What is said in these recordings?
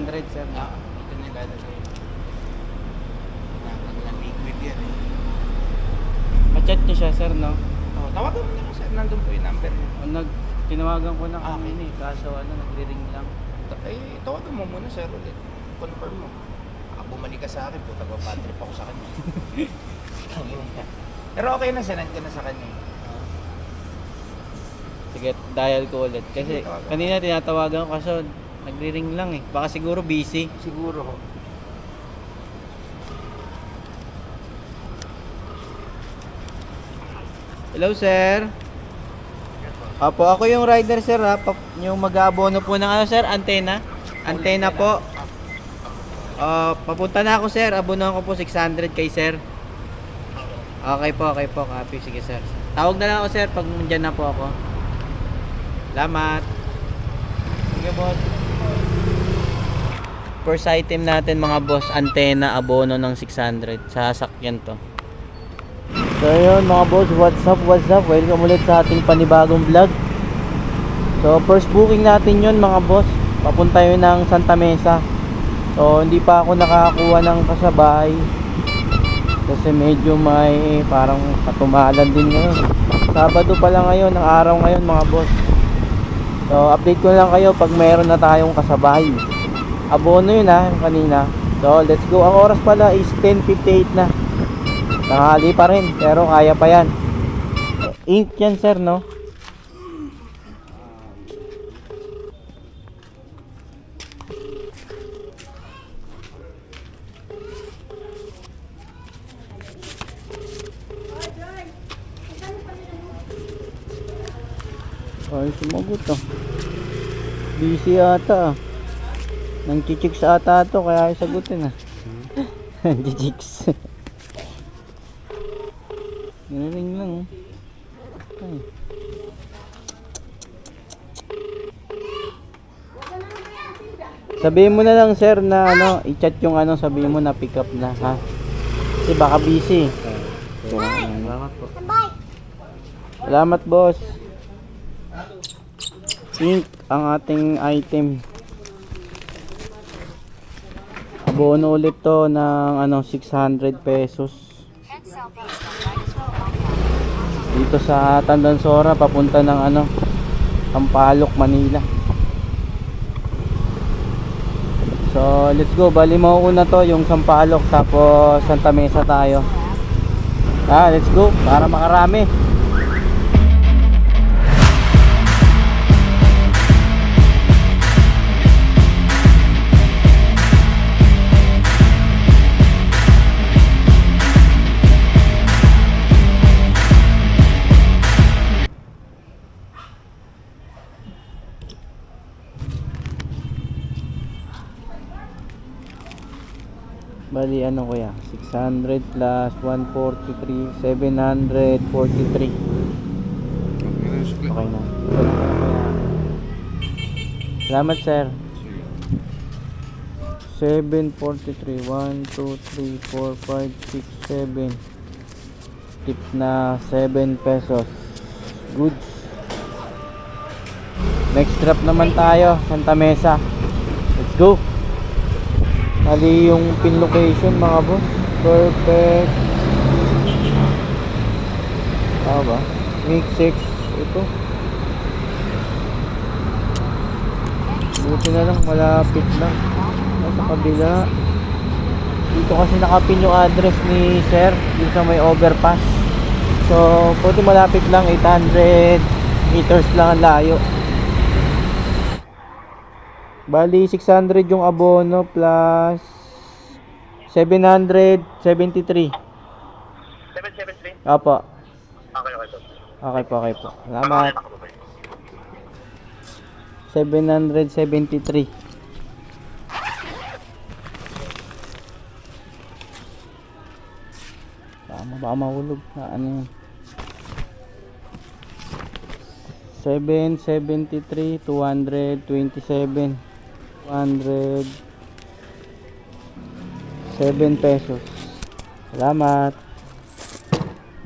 sasakyan. 600 sir. Ah, ito na lalagay. Nakakag na liquid yan eh. Ma-chat niyo siya sir no? Oh, tawagan mo na lang sir, nandun po yung number niya. O, Nag tinawagan ko na Ah, kanina eh, kaso ano, nagre-ring lang. Ta- Eh, tawagan mo muna sir ulit. Confirm mo. Ah, bumalik ka sa akin, puta ba bad trip ako sa kanya. Pero okay na, sinend ka na sa kanya. Sige, dial ko ulit. Kasi Sige, tawagan. kanina tinatawagan ko kaso nagre-ring lang eh. Baka siguro busy. Siguro ho. Hello sir. Apo, ako yung rider sir ha. Pa- yung mag-aabono po ng ano sir, antena. Antena po. Ah, papunta na ako sir. Abonohan ko po 600 kay sir. Okay po, okay po. Copy. Sige sir. Tawag na lang ako sir pag nandyan na po ako. Salamat. Sige boss. First item natin mga boss, antena abono ng 600 sa sasakyan to. So yun mga boss, what's up, what's up? Welcome ulit sa ating panibagong vlog. So first booking natin yun mga boss. Papunta yun ng Santa Mesa. So hindi pa ako nakakakuha ng kasabay. Kasi medyo may parang katumalan din ngayon. Sabado pa lang ngayon, ang araw ngayon mga boss. So update ko lang kayo pag meron na tayong kasabay. Abono yun ha, yung kanina. So let's go. Ang oras pala is 10.58 na. Tanghali pa rin, pero kaya pa yan. Ink yan sir, no? Ay, sumagot ah. Busy ata ah. Nang chichiks ata to, kaya ay sagutin ah. chichiks. Nilaring lang oh. Ay. Sabihin mo na lang sir na ano, i-chat yung ano, sabihin mo na pick up na ha. Kasi baka busy. Salamat po. Salamat boss. Ink ang ating item. Abono ulit to ng ano 600 pesos. Dito sa Tandansora papunta ng ano Pampalok, Manila. So, let's go. Bali mo una to yung Sampalok tapos Santa Mesa tayo. Ah, let's go para makarami. Bali ano kuya? 600 plus 143, 743. Okay na. Salamat sir. 743 1 2 3 4 5 6 7 tip na 7 pesos goods next drop naman tayo Santa Mesa let's go Mali yung pin location mga boss. Perfect. Tama ba? Mix 6. Ito. Buti na lang malapit lang. Nasa kabila. Dito kasi nakapin yung address ni sir. Dito sa may overpass. So, buti malapit lang. 800 meters lang ang layo. Bali 600 yung abono plus 773. 773? Apo. Okay, okay. So, Okay po, okay po. Salamat. 773. Tama baka mahulog na ano yun. 773 227 200 7 pesos salamat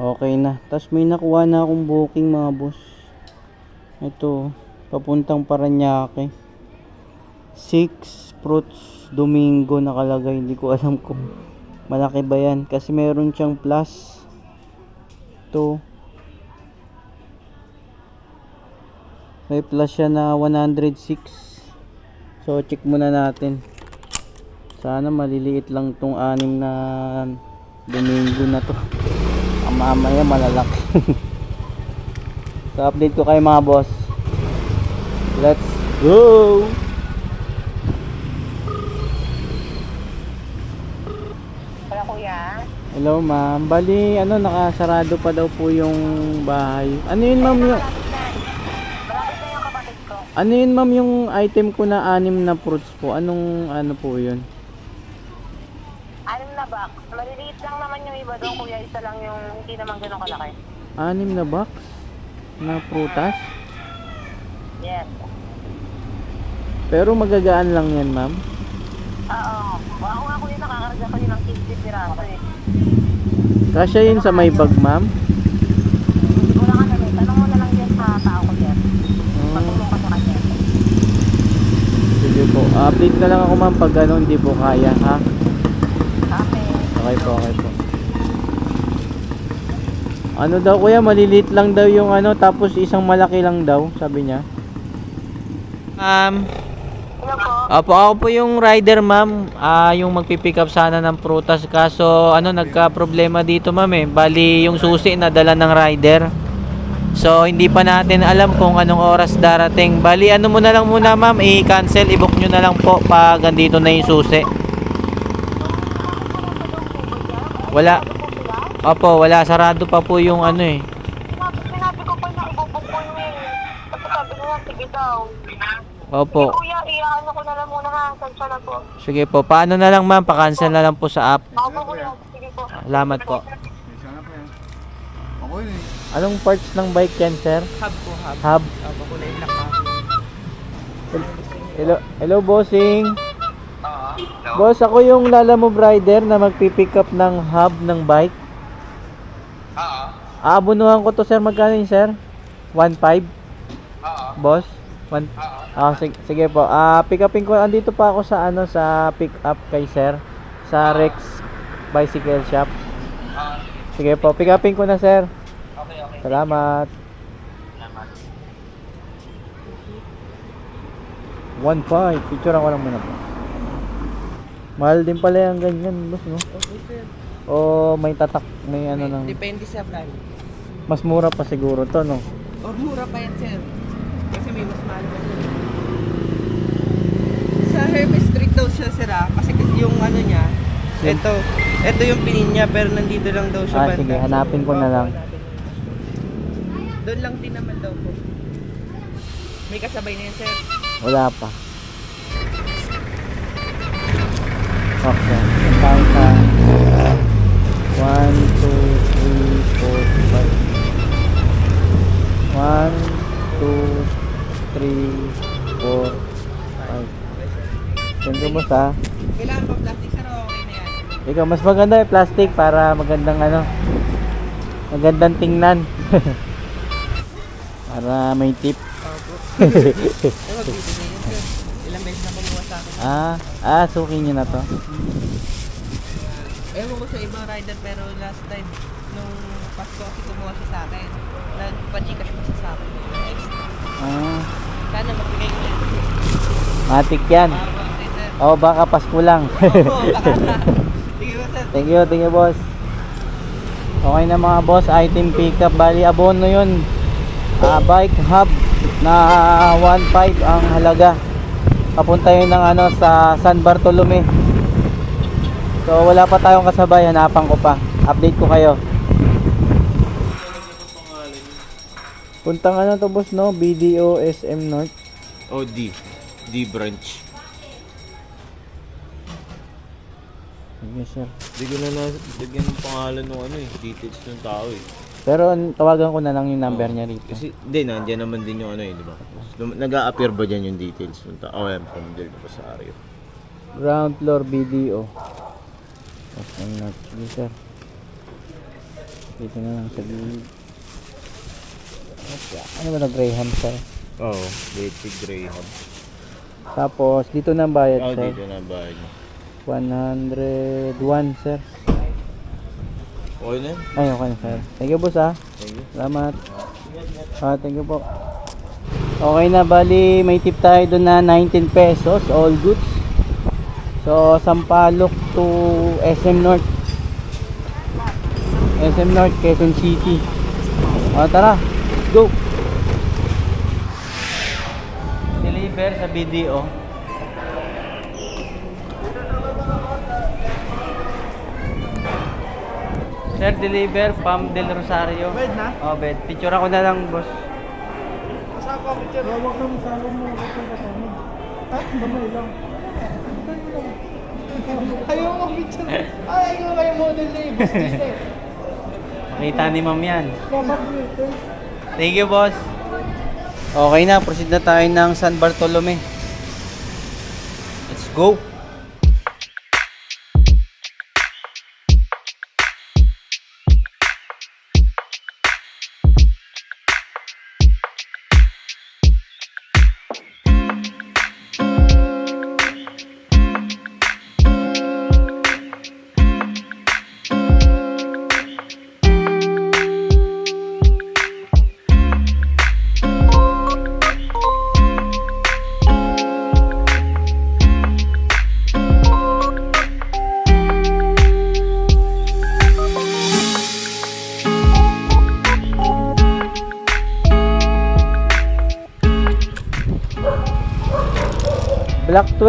okay na tapos may nakuha na akong booking mga boss ito papuntang Paranaque 6 fruits Domingo nakalagay. Hindi ko alam kung malaki ba yan. Kasi meron siyang plus 2. May plus siya na 106. So, check muna natin. Sana maliliit lang tong anim na Domingo na to. Ang mamaya malalaki. so, update ko kayo mga boss. Let's go! Wala kuya. Hello ma'am. Bali, ano, nakasarado pa daw po yung bahay. Ano yun ma'am yung... Malapit na. Malapit na yung kapatid ko. Ano yun ma'am yung item ko na anim na fruits po? Anong ano po yun? Anim na box. Maliliit lang naman yung iba doon kuya. Isa lang yung hindi naman ganun kalaki. Anim na box na prutas? Yes. Pero magagaan lang yan ma'am. Oo. Ako nga kuya nakakarga ko yun ng 60 piraso eh. Kasya yun sa may bag ma'am? Hindi ko lang ano eh. Tanong mo na lang yan sa tao ko yan. Hmm, Patulong ka sa kanya. sige po. Update na lang ako ma'am pag ano, hindi po kaya ha? Okay. Okay po, okay po. Ano daw kuya, maliliit lang daw yung ano, tapos isang malaki lang daw, sabi niya. Um. Opo, ako po yung rider ma'am, ah yung magpipick up sana ng prutas kaso ano nagka-problema dito ma'am eh. Bali yung susi nadala ng rider. So hindi pa natin alam kung anong oras darating. Bali ano mo na lang muna ma'am, i-cancel, i-book nyo na lang po pag andito na yung susi. Wala. Opo, wala sarado pa po yung ano eh. Sinabi, ko pa na ibubuk ko niya eh. Tapos sabi sige daw. Opo. Iyaano ko na lang muna ha. Cancel na po. Sige po, paano na lang ma'am, pa-cancel na lang po sa app. Ako po kuya. Sige po. Salamat po. Ako eh. Anong parts ng bike yan, sir? Hub po, hub. Hub. Hub, kulay black ha. Hello, hello bossing. Oo. Hello? Boss, ako yung Lala Move rider na magpipick up ng hub ng bike. Oo. Aabunuhan ko to sir, magkano yun sir? 1.5? Oo. Boss? One... Ah, sige, sige po. Ah, pick upin ko. Andito pa ako sa ano sa pick up kay sir sa Rex Bicycle Shop. Sige po, pick upin ko na sir. Salamat. Salamat. 1.5. Picture ko lang muna po. Mahal din pala yung ganyan, boss, no? Okay, sir. O may tatak, may ano nang... Depende sa plan. Mas mura pa siguro to, no? O mura pa yan, sir. Kasi may mas mahal pa sir. Sa Hermes Street daw siya, sir, ah. Kasi yung ano niya, ito, ito yung pinin niya, pero nandito lang daw siya Ah, banda. sige, hanapin ko na lang. Doon lang din naman daw po. May kasabay na yan, sir. Wala pa. Okay. Count na. 1, 2, 3, 4, 5. 1, 2, 3, 4, 5. Ganda mo sa. Kailangan pa plastic, sir, o okay na yan. Ikaw, mas maganda yung plastic para magandang ano. Magandang tingnan. para may tip. Opo. Pero magbibigay yan, sir. Ilang beses na kumuha sa akin. ah, ah, suki nyo na to. Ewan ko sa ibang rider pero last time nung Pasko kasi kumuha siya sa akin. Nagpa-gcash pa siya sa akin. Ah, Sana magbigay ko yan. matik yan. Para okay, sir. Oh, baka Pasko lang. Baka. Sige po, sir. thank you, thank you, boss. Okay na mga boss, item pickup. Bali, abono yun. Ah, bike hub na 1.5 ang halaga. Papunta yun ng ano, sa San Bartolome. So, wala pa tayong kasabay. Hanapan ko pa. Update ko kayo. Puntang ano to boss no? BDO SM North. O D. D branch. Yes sir. Hindi ko na nalagyan ng pangalan ng ano eh, details ng tao eh. Pero tawagan ko na lang yung number niya rito. Kasi, hindi, nandiyan naman din yung ano eh, di ba? Nag-a-appear ba dyan yung details ng tao? Oh, yan, familiar ko sa area. Ground floor BDO. Okay na. Sige sir. Dito na lang sa gilid. Okay. Ano ba na Graham sir? Oo, oh, Betsy Graham. Tapos, dito na ang bayad, Oh, sir. dito na bahay niyo. 101, sir. Okay na yun. Ay, okay na, sir. Thank you, boss, ah. Thank you. Salamat. Ah, thank you po. Okay na, bali may tip tayo doon na 19 pesos, all goods. So, Sampaloc to SM North. SM North, Quezon City. O, tara. Let's go. Deliver sa BDO. Sir, deliver, Pam Del Rosario. Bed na? Oh, bed. Picture ako na lang, boss. Ayaw mo picture. Ay, ayaw kayo model na eh. Boss Jose. Makita ni ma'am yan. Thank you, boss. Okay na, proceed na tayo ng San Bartolome. Let's go.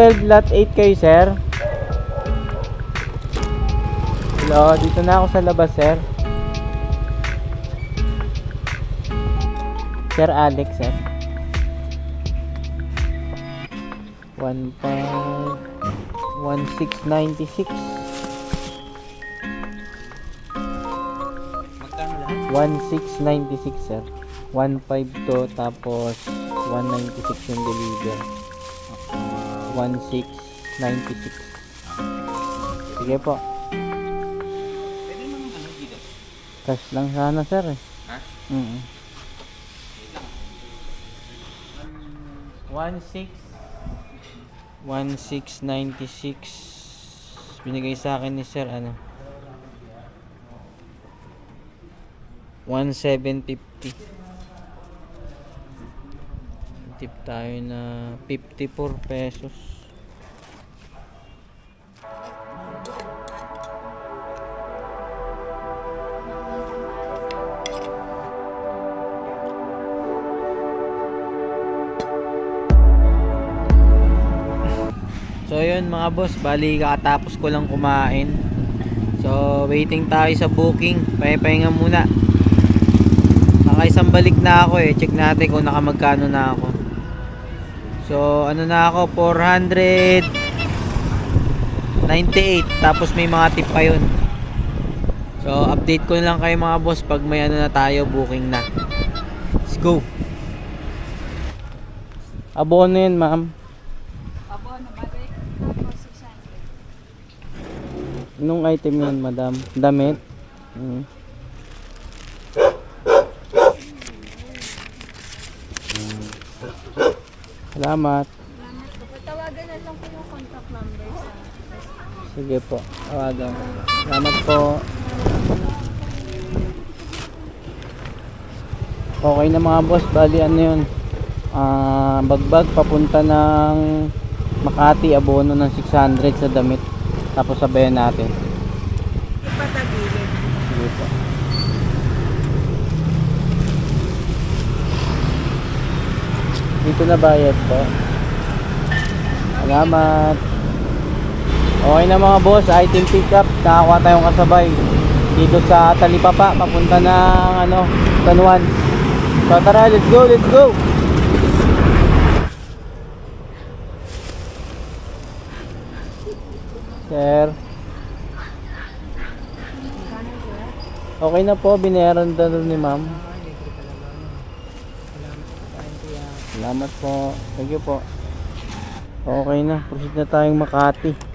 12, lot 8 kayo, sir. Hello, dito na ako sa labas, sir. Sir Alex, sir. 1 1696 Magkano lahat? 1696 sir 152 tapos 196 yung deliver 1696 sige po. Pwede mo ano dito? cash lang sana sir eh. Ha? mm 16 1696 binigay sa akin ni sir ano? 1750 tip tayo na 54 pesos So yun mga boss, bali kakatapos ko lang kumain. So waiting tayo sa booking. Pahinga muna. Nakaisang balik na ako eh. Check natin kung nakamagkano na ako. So ano na ako 498 tapos may mga tip pa yun. So update ko na lang kayo mga boss pag may ano na tayo booking na. Let's go. Abono yun ma'am. Anong item yan, madam? Damit? Mm. Salamat. Tawagan na lang po yung contact number sa... Sige po. Tawagan. Salamat po. Okay na mga boss. Bali ano yun. Ah, bagbag papunta ng Makati. Abono ng 600 sa damit. Tapos sabayan natin. Ipatagilid. Sige po. Dito na bayad po. Salamat. Okay na mga boss, item pickup. Nakakuha tayong kasabay. Dito sa Talipapa, papunta ng ano, San Juan. So tara, let's go, let's go. Sir. Okay na po, binayaran na ni ma'am. Salamat po. Thank you po. Okay na, proceed na tayong Makati.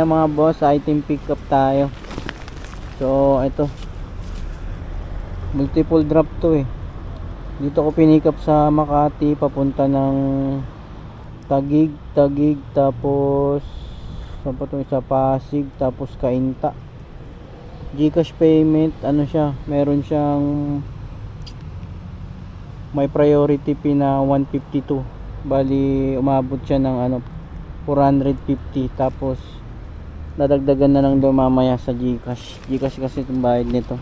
Na mga boss, item pick up tayo. So, ito. Multiple drop to eh. Dito ko pinick up sa Makati papunta ng Tagig, Tagig, tapos saan pa to sa Pasig, tapos Kainta. Gcash payment, ano siya, meron siyang may priority fee na 152. Bali, umabot siya ng ano, 450 tapos dadagdagan na lang daw mamaya sa Gcash. Gcash kasi itong bayad nito.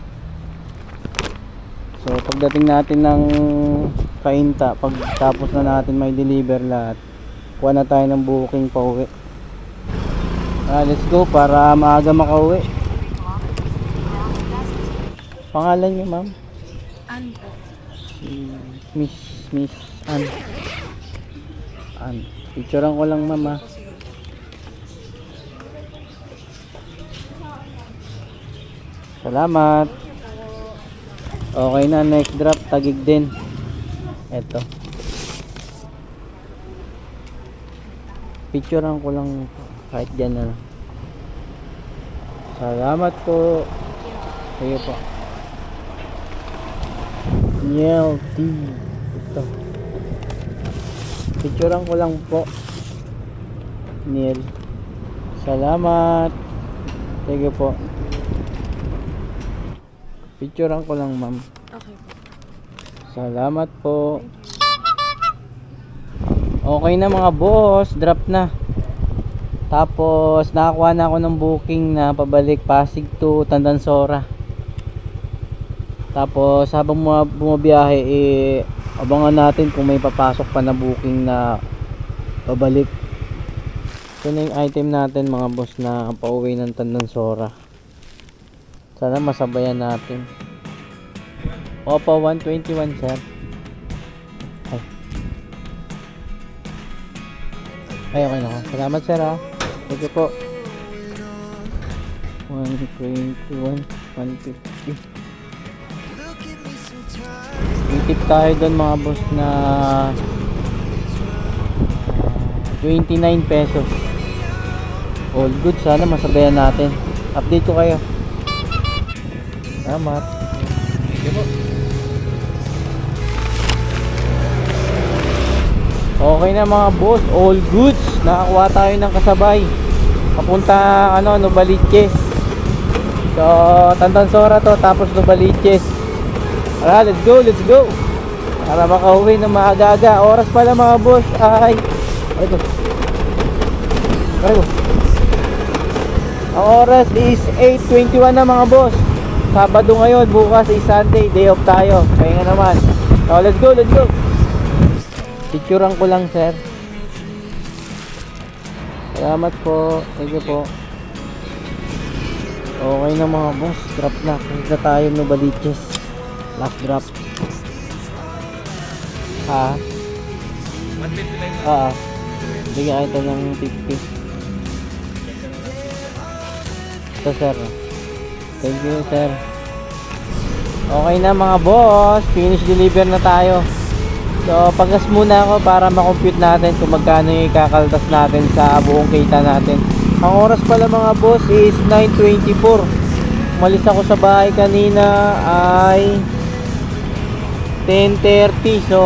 So pagdating natin ng kainta pag tapos na natin may deliver lahat kuha na tayo ng booking pa uwi. Ah, let's go para maaga makauwi. Pangalan niyo ma'am? Ano po? si Miss Miss Ann. Ann. Picturean ko lang ma'am ah. Salamat. Okay na, next drop, tagig din. Eto. Picturean ko lang kahit dyan na. Salamat po. Sige po. Niel T. Ito. Picturean ko lang po. Niel. Salamat. Sige po. Picturean ko lang, ma'am. Okay po. Salamat po. Okay na mga boss, drop na. Tapos nakakuha na ako ng booking na pabalik Pasig to Tandansora. Tapos habang buma- bumabiyahe eh abangan natin kung may papasok pa na booking na pabalik. Ito na yung item natin mga boss na pauwi ng Tandansora. Sana masabayan natin. Opo, 121 sir. Ay. Ay, okay na. Salamat sir ha. Thank you po. 121, 150. Itip tayo doon mga boss na ah, 29 pesos. All good. Sana masabayan natin. Update ko kayo. Salamat. Okay na mga boss, all goods. Nakakuha tayo ng kasabay. Papunta ano, Novaliches. So, Tantansora to, tapos Novaliches. Tara, let's go, let's go. Para makauwi ng maaga-aga. Oras pala mga boss ay... Ito. Ito. Ang oras is 8.21 na mga boss. Sabado ngayon, bukas is Sunday, day off tayo. Kaya nga naman. So, let's go, let's go. Picturean ko lang, sir. Salamat po. Thank you po. Okay na mga boss. Drop na. Kaya tayo no baliches. Last drop. Ha? 159 Ah. Bigyan ito ng 50. Ito, sir. Thank you, sir. Okay na mga boss. Finish deliver na tayo. So, pagkas muna ako para makompute natin kung magkano yung ikakaltas natin sa buong kita natin. Ang oras pala mga boss is 9.24. Malis ako sa bahay kanina ay 10.30. So,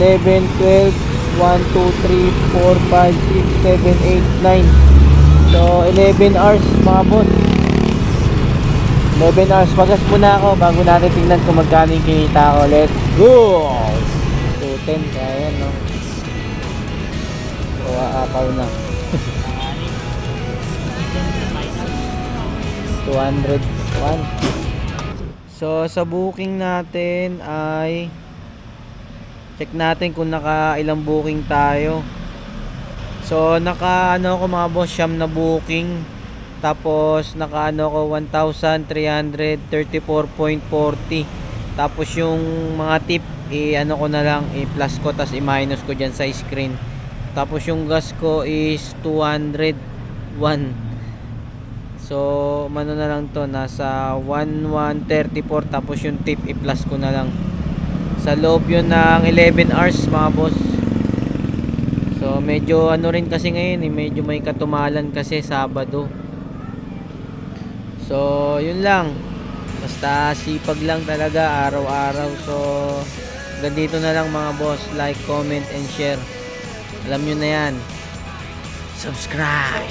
11, 12, 1, 2, 3, 4, 5, 6, 7, 8, 9. So, 11 hours mga boss. 11 hours. Pagas muna ako bago natin tingnan kung magkano yung kinita ko. Let's go! 210 kaya yan no. So, aapaw na. 201. So, sa booking natin ay check natin kung naka ilang booking tayo. So, naka ano ko mga boss, siyam na booking. Tapos, naka ano ko 1,334.40. Tapos, yung mga tip, i ano ko na lang, i-plus ko, tas i-minus ko dyan sa screen. Tapos, yung gas ko is 201. So, mano na lang to, nasa 1134 tapos yung tip i-plus ko na lang. Sa loob yun ng 11 hours mga boss. So, medyo ano rin kasi ngayon, eh, medyo may katumalan kasi Sabado. So, yun lang. Basta sipag lang talaga araw-araw. So, ganito na lang mga boss. Like, comment, and share. Alam nyo na yan. Subscribe!